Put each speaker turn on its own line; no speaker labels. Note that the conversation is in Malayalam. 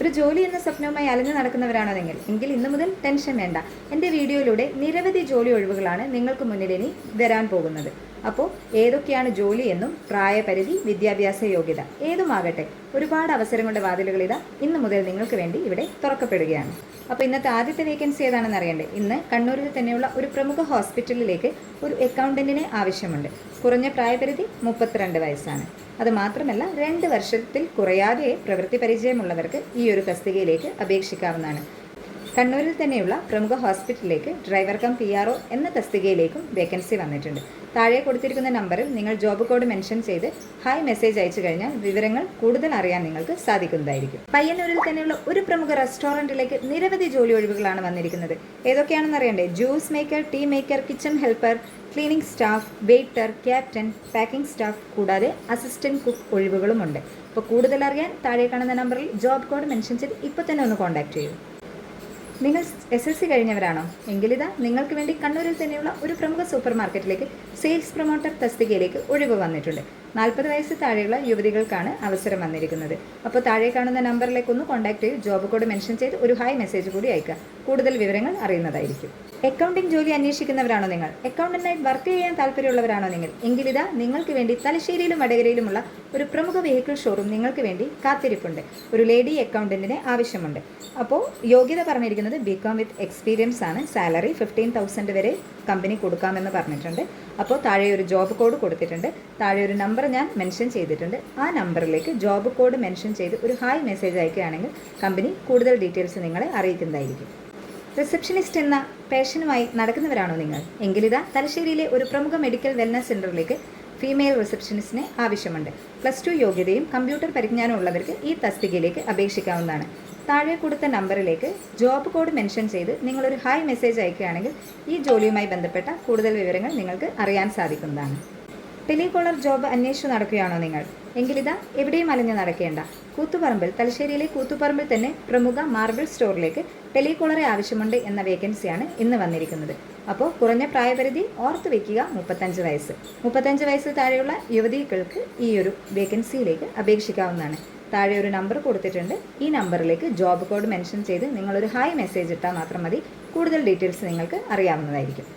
ഒരു ജോലി എന്ന സ്വപ്നവുമായി അലഞ്ഞു നടക്കുന്നവരാണോ എങ്കിൽ ഇന്നു മുതൽ ടെൻഷൻ വേണ്ട. എന്റെ വീഡിയോയിലൂടെ നിരവധി ജോലി ഒഴിവുകളാണ് നിങ്ങൾക്ക് മുന്നിൽ ഇനി വരാൻ പോകുന്നത്. അപ്പോൾ ഏതൊക്കെയാണ് ജോലി എന്നും പ്രായപരിധി വിദ്യാഭ്യാസ യോഗ്യത ഏതുമാകട്ടെ ഒരുപാട് അവസരങ്ങളുടെ വാതിലുകൾ ഇതാ ഇന്നു മുതൽ നിങ്ങൾക്ക് വേണ്ടി ഇവിടെ തുറക്കപ്പെടുകയാണ്. അപ്പോൾ ഇന്നത്തെ ആദ്യത്തെ വേക്കൻസി ഏതാണെന്ന് അറിയണ്ടേ? ഇന്ന് കണ്ണൂരിൽ തന്നെയുള്ള ഒരു പ്രമുഖ ഹോസ്പിറ്റലിലേക്ക് ഒരു അക്കൗണ്ടന്റിനെ ആവശ്യമുണ്ട്. കുറഞ്ഞ പ്രായപരിധി മുപ്പത്തിരണ്ട് വയസ്സാണ്. അത് മാത്രമല്ല രണ്ട് വർഷത്തിൽ കുറയാതെ പ്രവൃത്തി പരിചയമുള്ളവർക്ക് ഈ ഒരു തസ്തികയിലേക്ക് അപേക്ഷിക്കാവുന്നതാണ്. കണ്ണൂരിൽ തന്നെയുള്ള പ്രമുഖ ഹോസ്പിറ്റലിലേക്ക് driver cum P R O എന്ന തസ്തികയിലേക്കും വേക്കൻസി വന്നിട്ടുണ്ട്. താഴെ കൊടുത്തിരിക്കുന്ന നമ്പറിൽ നിങ്ങൾ ജോബ് കോഡ് മെൻഷൻ ചെയ്ത് ഹായ് മെസ്സേജ് അയച്ചു കഴിഞ്ഞാൽ വിവരങ്ങൾ കൂടുതൽ അറിയാൻ നിങ്ങൾക്ക് സാധിക്കുന്നതായിരിക്കും. പയ്യന്നൂരിൽ തന്നെയുള്ള ഒരു പ്രമുഖ റെസ്റ്റോറന്റിലേക്ക് നിരവധി ജോലി ഒഴിവുകളാണ് വന്നിരിക്കുന്നത്. ഏതൊക്കെയാണെന്ന് അറിയണ്ടേ? Juice maker tea maker kitchen helper cleaning staff waiter captain packing staff കൂടാതെ അസിസ്റ്റന്റ് കുക്ക് ഒഴിവുകളുമുണ്ട്. അപ്പോൾ കൂടുതൽ അറിയാൻ താഴെ കാണുന്ന നമ്പറിൽ ജോബ് കോഡ് മെൻഷൻ ചെയ്ത് ഇപ്പോൾ തന്നെ ഒന്ന് കോൺടാക്ട് ചെയ്യൂ. നിങ്ങൾ എസ് എൽ സി കഴിഞ്ഞവരാണോ? എങ്കിലിതാ നിങ്ങൾക്ക് വേണ്ടി കണ്ണൂരിൽ തന്നെയുള്ള ഒരു പ്രമുഖ സൂപ്പർ മാർക്കറ്റിലേക്ക് സെയിൽസ് പ്രൊമോട്ടർ തസ്തികയിലേക്ക് ഒഴിവ് വന്നിട്ടുണ്ട്. നാൽപ്പത് വയസ്സ് താഴെയുള്ള യുവതികൾക്കാണ് അവസരം വന്നിരിക്കുന്നത്. അപ്പോൾ താഴെ കാണുന്ന നമ്പറിലേക്ക് ഒന്ന് കോൺടാക്ട് ചെയ്ത് ജോബ് കോഡ് മെൻഷൻ ചെയ്ത് ഒരു ഹായ് മെസ്സേജ് കൂടി അയക്കുക. കൂടുതൽ വിവരങ്ങൾ അറിയുന്നതായിരിക്കും. അക്കൗണ്ടിംഗ് ജോലി അന്വേഷിക്കുന്നവരാണോ നിങ്ങൾ? അക്കൗണ്ടന്റായി വർക്ക് ചെയ്യാൻ താല്പര്യമുള്ളവരാണോ നിങ്ങൾ? എങ്കിലിതാ നിങ്ങൾക്ക് വേണ്ടി തലശ്ശേരിയിലും വടകരയിലുമുള്ള ഒരു പ്രമുഖ വെഹിക്കിൾ ഷോറൂം നിങ്ങൾക്ക് വേണ്ടി കാത്തിരിപ്പുണ്ട്. ഒരു ലേഡി അക്കൗണ്ടന്റിനെ ആവശ്യമുണ്ട്. അപ്പോൾ യോഗ്യത പറഞ്ഞിരിക്കുന്നത് ബി കോം വിത്ത് എക്സ്പീരിയൻസ് ആണ്. സാലറി ഫിഫ്റ്റീൻ തൗസൻഡ് വരെ കമ്പനി കൊടുക്കാമെന്ന് പറഞ്ഞിട്ടുണ്ട്. അപ്പോൾ താഴെ ഒരു ജോബ് കോഡ് കൊടുത്തിട്ടുണ്ട്. താഴെ ഒരു നമ്പർ ഞാൻ മെൻഷൻ ചെയ്തിട്ടുണ്ട്. ആ നമ്പറിലേക്ക് ജോബ് കോഡ് മെൻഷൻ ചെയ്ത് ഒരു ഹായ് മെസ്സേജ് അയക്കുകയാണെങ്കിൽ കമ്പനി കൂടുതൽ ഡീറ്റെയിൽസ് നിങ്ങളെ അറിയിക്കുന്നതായിരിക്കും. റിസപ്ഷനിസ്റ്റ് എന്ന പേഷനുമായി നടക്കുന്നവരാണോ നിങ്ങൾ? എങ്കിലിതാ തലശ്ശേരിയിലെ ഒരു പ്രമുഖ മെഡിക്കൽ വെൽനസ് സെന്ററിലേക്ക് ഫീമെയിൽ റിസപ്ഷനിസ്റ്റിന് ആവശ്യമുണ്ട്. പ്ലസ് ടു യോഗ്യതയും കമ്പ്യൂട്ടർ പരിജ്ഞാനം ഉള്ളവർക്ക് ഈ തസ്തികയിലേക്ക് അപേക്ഷിക്കാവുന്നതാണ്. താഴെ കൊടുത്ത നമ്പറിലേക്ക് ജോബ് കോഡ് മെൻഷൻ ചെയ്ത് നിങ്ങളൊരു ഹായ് മെസ്സേജ് അയക്കുകയാണെങ്കിൽ ഈ ജോലിയുമായി ബന്ധപ്പെട്ട കൂടുതൽ വിവരങ്ങൾ നിങ്ങൾക്ക് അറിയാൻ സാധിക്കുന്നതാണ്. ടെലികോളർ ജോബ് അന്വേഷിച്ചു നടക്കുകയാണോ നിങ്ങൾ? എങ്കിലിതാ എവിടെയും അലഞ്ഞു നടക്കേണ്ട. കൂത്തുപറമ്പിൽ തലശ്ശേരിയിലെ കൂത്തുപറമ്പിൽ തന്നെ പ്രമുഖ മാർബിൾ സ്റ്റോറിലേക്ക് ടെലികോളറെ ആവശ്യമുണ്ട് എന്ന വേക്കൻസിയാണ് ഇന്ന് വന്നിരിക്കുന്നത്. അപ്പോൾ കുറഞ്ഞ പ്രായപരിധി ഓർത്ത് വയ്ക്കുക മുപ്പത്തഞ്ച് വയസ്സ്. മുപ്പത്തഞ്ച് വയസ്സ് താഴെയുള്ള യുവതികൾക്ക് ഈ ഒരു വേക്കൻസിയിലേക്ക് അപേക്ഷിക്കാവുന്നതാണ്. താഴെ ഒരു നമ്പർ കൊടുത്തിട്ടുണ്ട്. ഈ നമ്പറിലേക്ക് ജോബ് കോഡ് മെൻഷൻ ചെയ്ത് നിങ്ങളൊരു ഹായ് മെസ്സേജ് ഇട്ടാൽ മാത്രം മതി. കൂടുതൽ ഡീറ്റെയിൽസ് നിങ്ങൾക്ക് അറിയാവുന്നതായിരിക്കും.